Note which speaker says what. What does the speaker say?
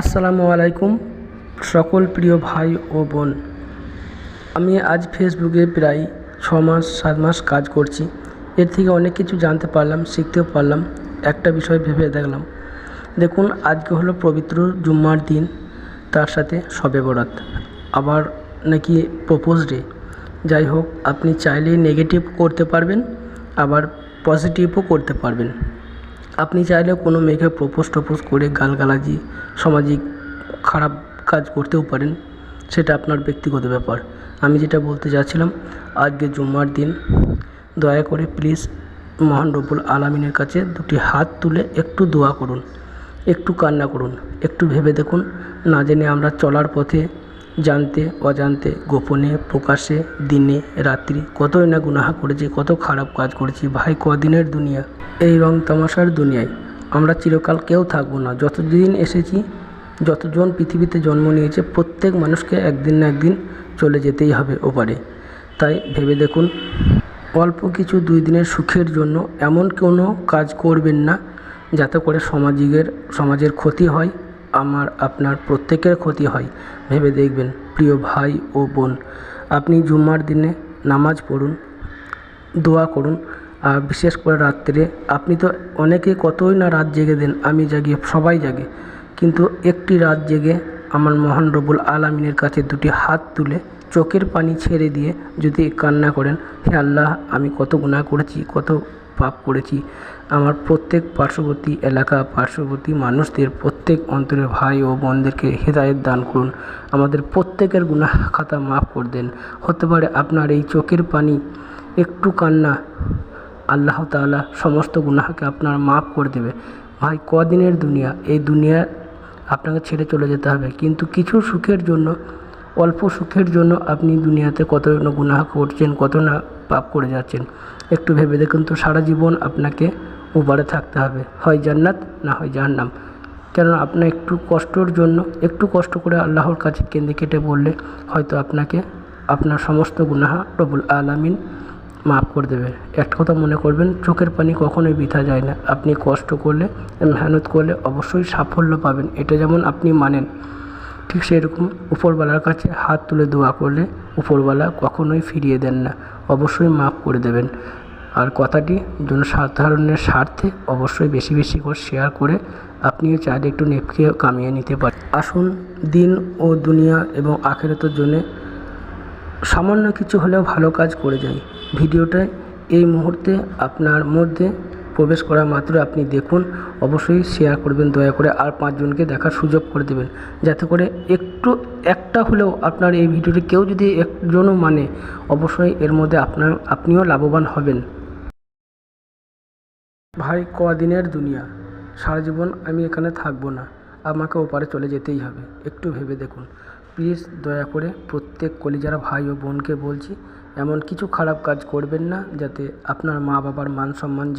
Speaker 1: আসসালামু আলাইকুম, সকল প্রিয় ভাই ও বোন। আমি আজ ফেসবুকে প্রায় ছ মাস, সাত মাস কাজ করছি। এর থেকে অনেক কিছু জানতে পারলাম, শিখতেও পারলাম, একটা বিষয় ভেবে দেখলাম। দেখুন, আজকে হলো পবিত্র জুম্মার দিন, তার সাথে শবে বরাত। আবার নাকি প্রপোজ ডে যাই হোক, আপনি চাইলে নেগেটিভ করতে পারবেন, আবার পজিটিভও করতে পারবেন। আপনি চাইলে কোনো মেয়েকে প্রপোজ টপোজ করে গালগালাজি, সামাজিক খারাপ কাজ করতেও পারেন, সেটা আপনার ব্যক্তিগত ব্যাপার। আমি যেটা বলতে যাচ্ছিলাম আজকে জুম্মার দিন, দয়া করে প্লিজ মহান রব্বুল আলমিনের কাছে দুটি হাত তুলে একটু দোয়া করুন, একটু কান্না করুন, একটু ভেবে দেখুন, না জেনে আমরা চলার পথে জানতে, অজান্তে, গোপনে প্রকাশ্যে দিনে, রাত্রি, কতই না গুনাহা করেছি, কত খারাপ কাজ করেছি, ভাই, কদিনের দুনিয়া? এই রং তামাশার দুনিয়ায়। আমরা চিরকাল কেউ থাকব না। যতদিন এসেছি, যতজন পৃথিবীতে জন্ম নিয়েছে, প্রত্যেক মানুষকে একদিন না একদিন চলে যেতেই হবে ওপারে। তাই ভেবে দেখুন, অল্প কিছু দুই দিনের সুখের জন্য এমন কোনো কাজ করবেন না, যাতে করে সমাজিকের, সমাজের ক্ষতি হয় আমার আপনার প্রত্যেকের ক্ষতি হয়। ভেবে দেখবেন, প্রিয় ভাই ও বোন। আপনি জুম্মার দিনে নামাজ পড়ুন, দোয়া করুন, আর বিশেষ করে রাত্রে। আপনি তো অনেকে কতই না রাত জেগে দেন, আমি জাগি, সবাই জাগে। কিন্তু একটি রাত জেগে আমার মহান রবুল আলমিনের কাছে দুটি হাত তুলে চোখের পানি ছেড়ে দিয়ে যদি কান্না করেন, হে আল্লাহ, আমি কত গুনাহ করেছি, কত পাপ করেছি। আমার প্রত্যেক পার্শ্ববর্তী এলাকা, পার্শ্ববর্তী মানুষদের প্রত্যেক অন্তরের ভাই ও বোনদেরকে হেদায়েত দান করুন। আমাদের প্রত্যেকের গুনাহ খাতা মাফ করে দেন। হতে পারে আপনার এই চোখের পানি, একটু কান্না, আল্লাহ তাআলা সমস্ত গুনাহকে আপনার মাফ করে দেবে। ভাই, কদিনের দুনিয়া? এই দুনিয়া আপনাকে ছেড়ে চলে যেতে হবে। কিন্তু কিছু সুখের জন্য, অল্প সুখের জন্য আপনি দুনিয়াতে কত না গুনাহ করছেন, কত না পাপ করে যাচ্ছেন। একটু ভেবে দেখুন তো, সারা জীবন আপনাকে ওপারে থাকতে হবে। হয় জান্নাত, না হয় জাহান্নাম। কেননা আপনার একটু কষ্টর জন্য, একটু কষ্ট করে আল্লাহর কাছে কেঁদে কেটে বললে হয়তো আপনাকে আপনার সমস্ত গুনাহা রবুল আলামিন মাফ করে দেবে। একটা কথা মনে করবেন, চোখের পানি কখনোই বৃথা যায় না। আপনি কষ্ট করলে, মেহনত করলে অবশ্যই সাফল্য পাবেন। এটা যেমন আপনি মানেন, ঠিক সেরকম উপরওয়ালার কাছে হাত তুলে দোয়া করলে উপরওয়ালা কখনোই ফিরিয়ে দেন না। অবশ্যই মাফ করে দেবেন। আর কথাটি জনসাধারণের স্বার্থে অবশ্যই বেশি বেশি করে শেয়ার করে আপনিও চাইলে একটু নেপকে কামিয়ে নিতে পারেন। আসুন, দিন ও দুনিয়া এবং আখেরাতের জন্যে সামান্য কিছু হলেও ভালো কাজ করে যাই। ভিডিওটা এই মুহূর্তে আপনার মধ্যে প্রবেশ করা মাত্র আপনি দেখুন, অবশ্যই শেয়ার করবেন, দয়া করে আর পাঁচজনকে দেখার সুযোগ করে দেবেন। যাতে করে একটু, একটা হলেও আপনার এই ভিডিওটি কেউ যদি একজনও মানে অবশ্যই এর মধ্যে আপনার, আপনিও লাভবান হবেন। ভাই, কদিনের দুনিয়া। সারা জীবন আমি এখানে থাকব না। আমাকে ওপারে চলে যেতেই হবে। একটু ভেবে দেখুন। প্লিজ দয়া করে প্রত্যেক কলিজারা ভাই ও বোনকে বলছি, এমন কিছু খারাপ কাজ করবেন না, যাতে আপনার মা বাবার মান সম্মান